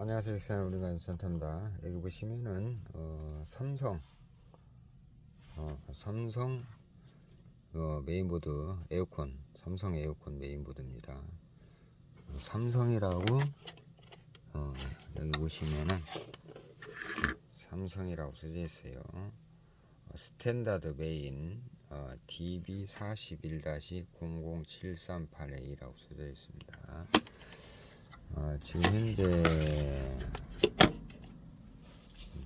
안녕하세요. 일산 우리가 센터입니다. 여기 보시면은 어, 삼성 어, 삼성 어, 메인보드 에어컨 삼성 에어컨 메인보드입니다. 어, 삼성이라고 어, 여기 보시면은 삼성이라고 써져 있어요. 어, 스탠다드 메인 어, DB41-00738A라고 써져 있습니다. 어, 지금 현재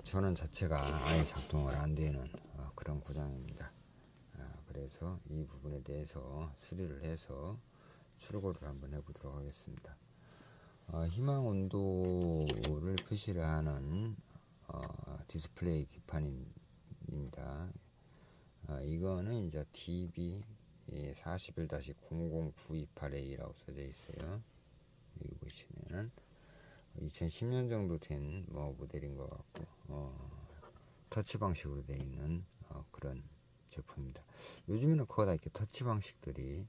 전원 자체가 아예 작동을 안 되는 어, 그런 고장입니다. 아, 그래서 이 부분에 대해서 수리를 해서 출고를 한번 해보도록 하겠습니다. 어, 희망 온도를 표시를 하는 어, 디스플레이 기판입니다. 어, 이거는 이제 DB 41-00928A라고 써져 있어요. 여기 보시면은 2010년 정도 된 뭐 모델인 것 같고 어, 터치 방식으로 되어 있는 어, 그런 제품입니다. 요즘에는 거의 다 이렇게 터치 방식들이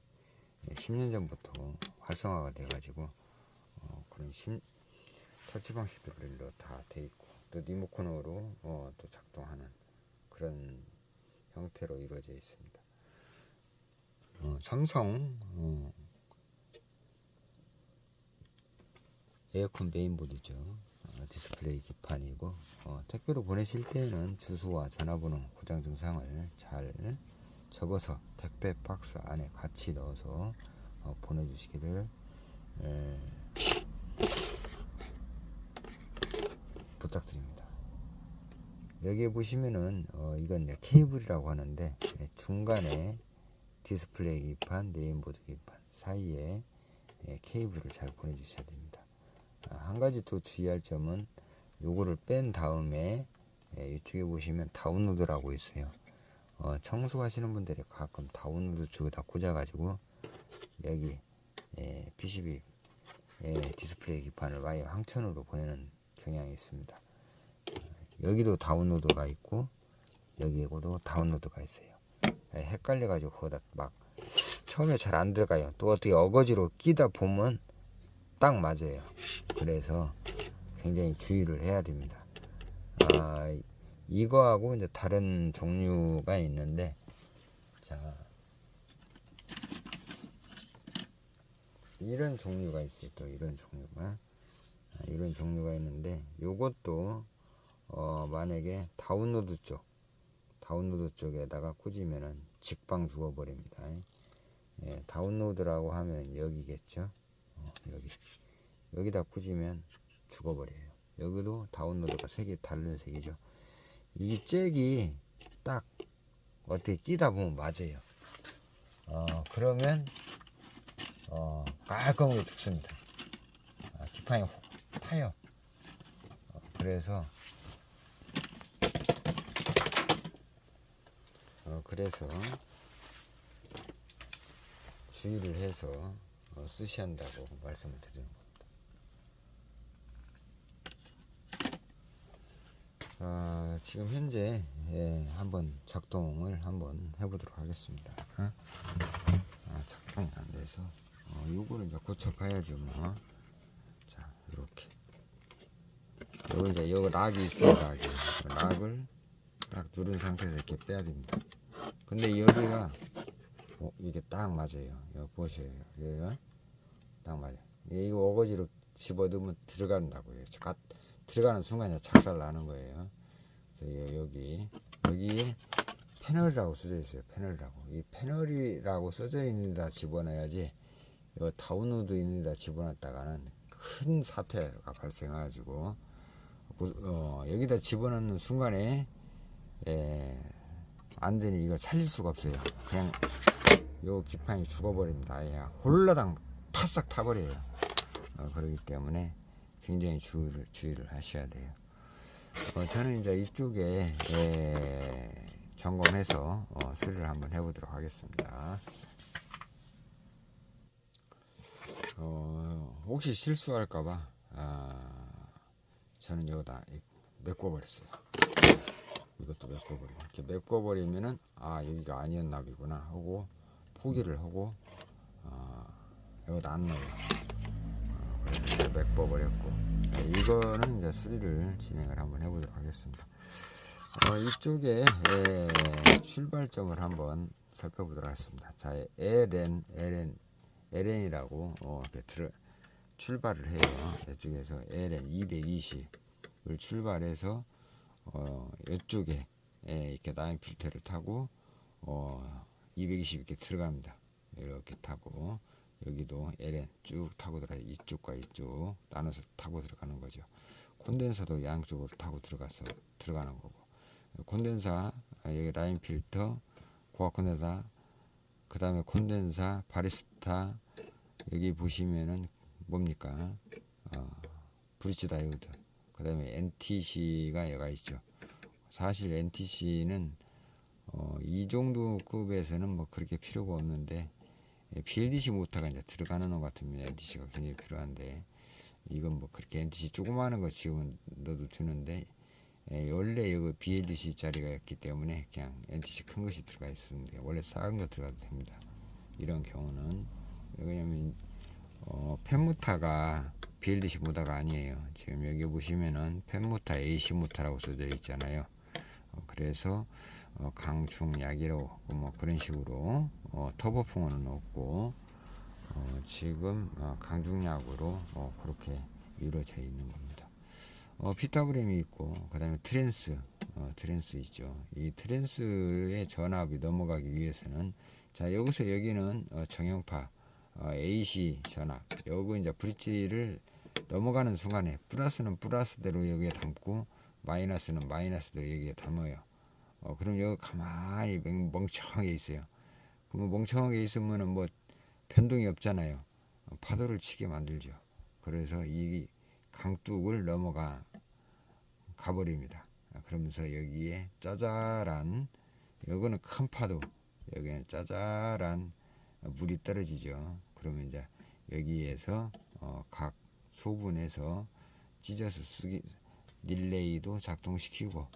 10년 전부터 활성화가 돼가지고 어, 그런 심, 터치 방식들로 다 돼 있고 또 리모컨으로 어, 또 작동하는 그런 형태로 이루어져 있습니다. 어, 삼성 어, 에어컨 메인보드죠. 어, 디스플레이 기판이고 어, 택배로 보내실 때는 주소와 전화번호 고장 증상을 잘 적어서 택배 박스 안에 같이 넣어서 어, 보내주시기를 에, 부탁드립니다. 여기에 보시면은 어, 이건 케이블이라고 하는데 예, 중간에 디스플레이 기판, 메인보드 기판 사이에 예, 케이블을 잘 보내주셔야 됩니다. 아, 한 가지 또 주의할 점은 요거를 뺀 다음에 예, 이쪽에 보시면 다운로드라고 있어요. 어, 청소하시는 분들이 가끔 다운로드 쪽에다 꽂아가지고 여기 예, PCB 예, 디스플레이 기판을 와이 황천으로 보내는 경향이 있습니다. 여기도 다운로드가 있고 여기에도 다운로드가 있어요. 예, 헷갈려가지고 거기다 막 처음에 잘 안 들어가요. 또 어떻게 어거지로 끼다 보면 딱 맞아요. 그래서 굉장히 주의를 해야 됩니다. 아, 이거하고 이제 다른 종류가 있는데, 자, 이런 종류가 있어요. 또 이런 종류가. 아, 이런 종류가 있는데, 요것도, 어, 만약에 다운로드 쪽, 다운로드 쪽에다가 꽂으면은 직방 죽어버립니다. 예, 다운로드라고 하면 여기겠죠. 어, 여기 여기다 꽂으면 죽어버려요. 여기도 다운로드가 색이 다른 색이죠. 이 잭이 딱 어떻게 끼다 보면 맞아요. 어, 그러면 어, 깔끔하게 죽습니다. 아, 기판이 혹 타요. 어, 그래서 어, 그래서 주의를 해서 어, 쓰셔야 한다고 말씀을 드리는 겁니다. 아, 지금 현재 예, 한번 작동을 한번 해보도록 하겠습니다. 어? 아, 작동이 안 돼서 어, 요거를 이제 고쳐봐야죠 뭐. 자 이렇게 여기 이제 여기 락이 있어요 락이 락을 딱 누른 상태에서 이렇게 빼야 됩니다. 근데 여기가 어, 이게 딱 맞아요. 여기 보세요. 여기가 딱 맞아요. 이거 어거지로 집어넣으면 들어간다고요. 가, 들어가는 순간에 착살 나는 거예요. 그래서 여기 여기에 패널이라고 써져 있어요. 패널이라고. 이 패널이라고 써져 있는 데다 집어넣어야지 이 다운로드 있는 데다 집어넣었다가는 큰 사태가 발생해가지고 어, 여기다 집어넣는 순간에 예, 완전히 이걸 살릴 수가 없어요. 그냥 요 기판이 죽어버립니다. 아예 홀라당 파싹 타버려요. 어, 그렇기 때문에 굉장히 주의를, 주의를 하셔야 돼요. 어, 저는 이제 이쪽에 예, 점검해서 어, 수리를 한번 해보도록 하겠습니다. 어, 혹시 실수할까봐 아, 저는 여기다 메꿔버렸어요. 이것도 메꿔버리고 이렇게 메꿔버리면은 아 여기가 아니었나 보구나 하고 포기를 하고 아, 여기다 안 넣어요. 어, 그래서 이제 맥버버렸고 자, 이거는 이제 수리를 진행을 한번 해보도록 하겠습니다. 어, 이쪽에 예, 출발점을 한번 살펴보도록 하겠습니다. 자, LN, LN, LN이라고 어, 이렇게 들어, 출발을 해요. 이쪽에서 LN 220을 출발해서 어, 이쪽에 예, 이렇게 라인 필터를 타고 어, 220 이렇게 들어갑니다. 이렇게 타고 여기도 LN 쭉 타고 들어가 이쪽과 이쪽 나눠서 타고 들어가는 거죠. 콘덴서도 양쪽으로 타고 들어가서 들어가는 거고 콘덴사 아, 여기 라인 필터 고압 콘덴사 그 다음에 콘덴사 바리스타 여기 보시면은 뭡니까 어, 브릿지 다이오드 그 다음에 NTC가 여가 있죠. 사실 NTC는 어, 이 정도 급에서는 뭐 그렇게 필요가 없는데 예, BLDC 모터가 이제 들어가는 것 같으면 NTC가 굉장히 필요한데 이건 뭐 그렇게 NTC 조그마한 거 지금은 넣어도 되는데 예, 원래 여기 BLDC 짜리가 있기 때문에 그냥 NTC 큰 것이 들어가 있었는데 원래 작은 거 들어가도 됩니다. 이런 경우는. 왜냐면 어, 펜모타가 BLDC 모터가 아니에요. 지금 여기 보시면은 펜모타 모터라고 써져 있잖아요. 어, 그래서 어, 강중 약이로 뭐 그런 식으로 어, 터보풍은 없고 어, 지금 어, 강중약으로 어, 그렇게 이루어져 있는 겁니다. 어, 피타브램이 있고 그 다음에 트랜스 어, 트랜스 있죠. 이 트랜스의 전압이 넘어가기 위해서는 자 여기서 여기는 어, 정형파 어, AC 전압 여기 이제 브릿지를 넘어가는 순간에 플러스는 플러스대로 여기에 담고 마이너스는 마이너스대로 여기에 담아요. 어, 그럼 여기 가만히 맹- 멍청하게 있어요. 그러면 멍청하게 있으면은 뭐 변동이 없잖아요. 어, 파도를 치게 만들죠. 그래서 이 강둑을 넘어가 가버립니다. 아, 그러면서 여기에 짜잘한 여기는 큰 파도 여기는 짜잘한 물이 떨어지죠. 그러면 이제 여기에서 어, 각 소분해서 찢어서 쓰기 릴레이도 작동시키고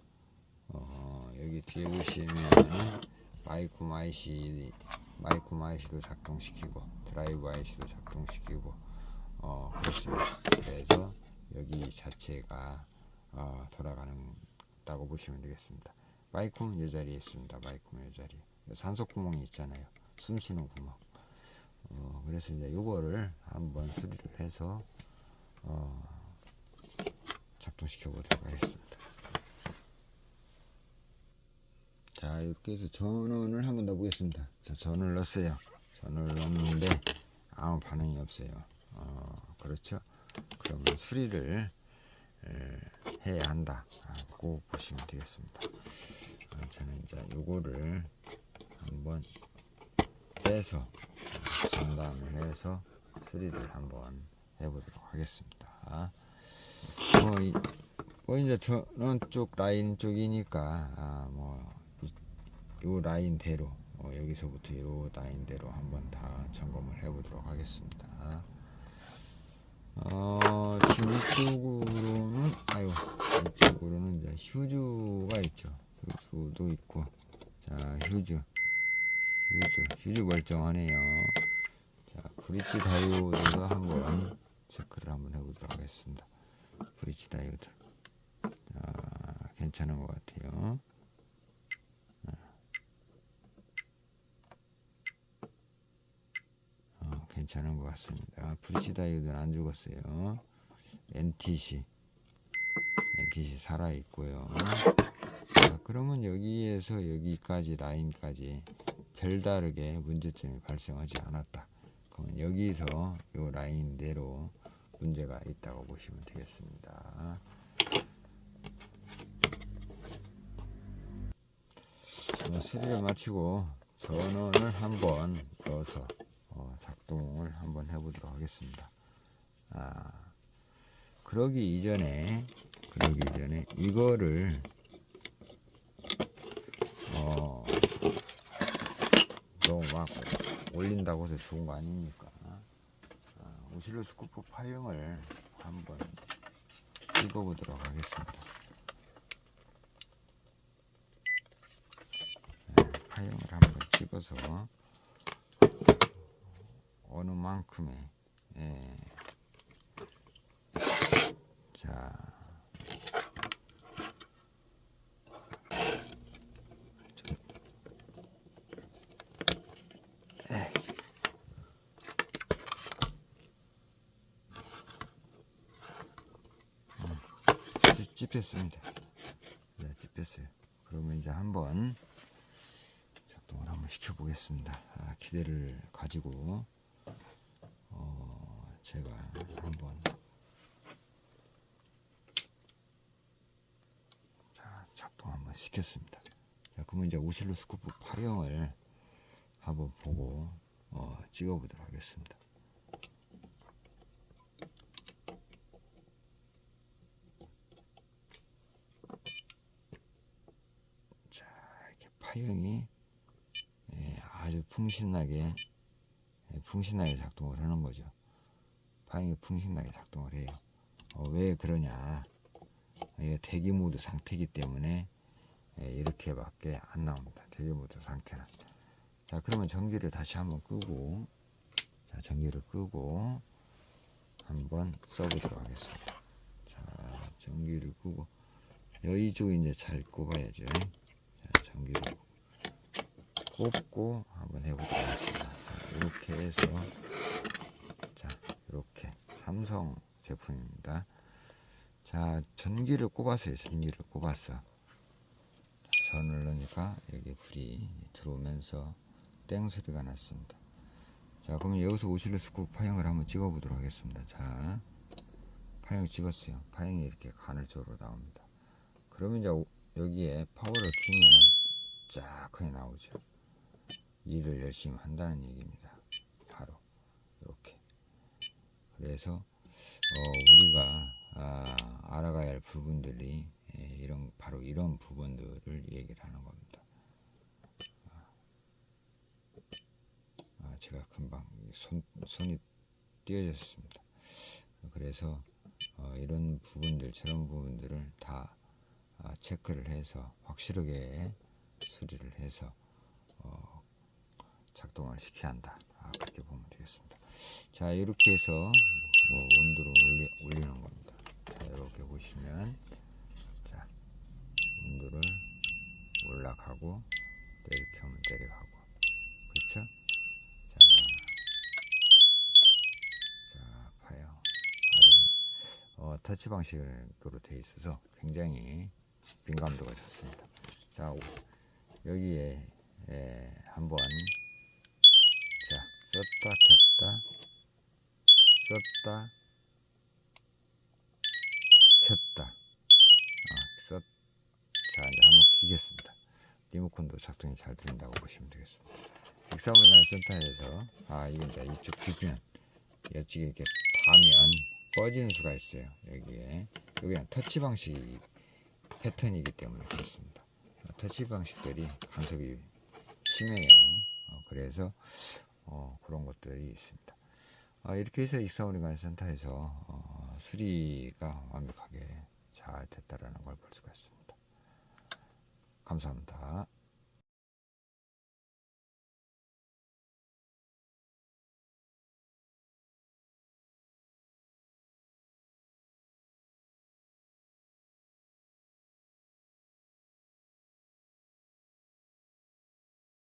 어, 여기 뒤에 보시면은 마이크 마이시 마이크 마이시도 작동시키고 드라이브 아이시도 작동시키고 어, 그렇습니다. 그래서 여기 자체가 어, 돌아가는다고 보시면 되겠습니다. 마이크는 이 자리에 있습니다. 마이크는 이 자리. 산소 구멍이 있잖아요. 숨 쉬는 구멍. 어, 그래서 이제 요거를 한번 수리를 해서 어, 작동시켜 보도록 하겠습니다. 자 이렇게 해서 전원을 한번 넣어보겠습니다. 자 전원을 넣었어요. 전원을 넣었는데 아무 반응이 없어요. 어, 그렇죠? 그러면 수리를 에, 해야 한다고 보시면 되겠습니다. 어, 저는 이제 요거를 한번 빼서 장담을 해서 수리를 한번 해보도록 하겠습니다. 뭐, 이, 뭐 이제 저는 쪽 라인 쪽이니까 아, 뭐요 라인대로 어, 여기서부터 요 라인대로 한번 다 점검을 해보도록 하겠습니다. 어, 지금 이쪽으로는 아유 이쪽으로는 이제 휴즈가 있죠. 휴즈도 있고 자 휴즈 휴즈 휴즈 멀쩡하네요. 자 브릿지 다이오드도 한번 체크를 한번 해보도록 하겠습니다. 브릿지 다이오드 자 괜찮은 것 같아요. 어, 괜찮은 것 같습니다. 브릿지 다이오드는 안 죽었어요. NTC NTC 살아 있고요. 자, 그러면 여기에서 여기까지 라인까지 별다르게 문제점이 발생하지 않았다. 그러면 여기서 이 라인대로 문제가 있다고 보시면 되겠습니다. 어, 수리를 마치고 전원을 한번 넣어서 어, 작동을 한번 해보도록 하겠습니다. 아, 그러기 이전에 그러기 이전에 이거를 어, 너무 막 올린다고 해서 좋은 거 아니니까 아, 오실로스코프 파형을 한번 찍어보도록 하겠습니다. 네, 파형을 한번 찍어서 어느 만큼의 예, 찝혔습니다. 네, 찝혔어요. 그러면 이제 한번 작동을 한번 시켜보겠습니다. 아, 기대를 가지고 어, 제가 한번 자 작동 한번 시켰습니다. 자 그러면 이제 오실로스코프 파형을 한번 보고 어, 찍어보도록 하겠습니다. 자 이렇게 파형이 예, 아주 풍신나게 예, 풍신나게 작동을 하는 거죠. 파형이 풍신나게 작동을 해요. 어, 왜 그러냐? 이게 대기 모드 상태이기 때문에 예, 이렇게밖에 안 나옵니다. 대기 모드 상태는. 자, 그러면 전기를 다시 한번 끄고, 자, 전기를 끄고 한번 써보도록 하겠습니다. 자, 전기를 끄고 쪽 이제 잘 꼽아야죠. 자, 전기를 꼽고 한번 해보도록 하겠습니다. 자, 이렇게 해서 자, 이렇게 삼성 제품입니다. 자, 전기를 꼽았어요. 전기를 꼽았어. 전을 넣으니까 여기 불이 들어오면서 땡 소리가 났습니다. 자, 그러면 여기서 오실로스코프 파형을 한번 찍어보도록 하겠습니다. 자, 파형 찍었어요. 파형이 이렇게 간헐적으로 나옵니다. 그러면 이제 오- 여기에 파워를 키면은 쫙 크게 나오죠. 일을 열심히 한다는 얘기입니다. 바로 이렇게. 그래서 어, 우리가 아, 알아가야 할 부분들이 예, 이런 바로 이런 부분들을 얘기를 하는 겁니다. 아, 제가 금방 손, 손이 띄어졌습니다. 그래서 어, 이런 부분들 저런 부분들을 다 아, 체크를 해서 확실하게 수리를 해서 어, 작동을 시켜야 한다. 아, 그렇게 보면 되겠습니다. 자 이렇게 해서 뭐 온도를 올리, 올리는 겁니다. 자 이렇게 보시면 자 온도를 올라가고 또 이렇게 하면 내려가고 그렇죠? 자, 자 봐요. 어, 터치 방식으로 되어 있어서 굉장히 민감도가 좋습니다. 자 오- 여기에 예, 한번. 자 썼다 켰다. 썼다. 켰다. 아, 썼, 자 이제 한번 키겠습니다. 리모컨도 작동이 잘 된다고 보시면 되겠습니다. 익사물관 센터에서 아 이게 이제 이쪽 뒷면 이쪽에 이렇게 닿으면 꺼지는 수가 있어요. 여기에. 여기는 터치 방식 패턴이기 때문에 그렇습니다 터치 방식들이 간섭이 심해요 어, 그래서 어, 그런 것들이 있습니다. 아, 이렇게 해서 익사오리간 센터에서 어, 수리가 완벽하게 잘 됐다라는 걸 볼 수가 있습니다. 감사합니다.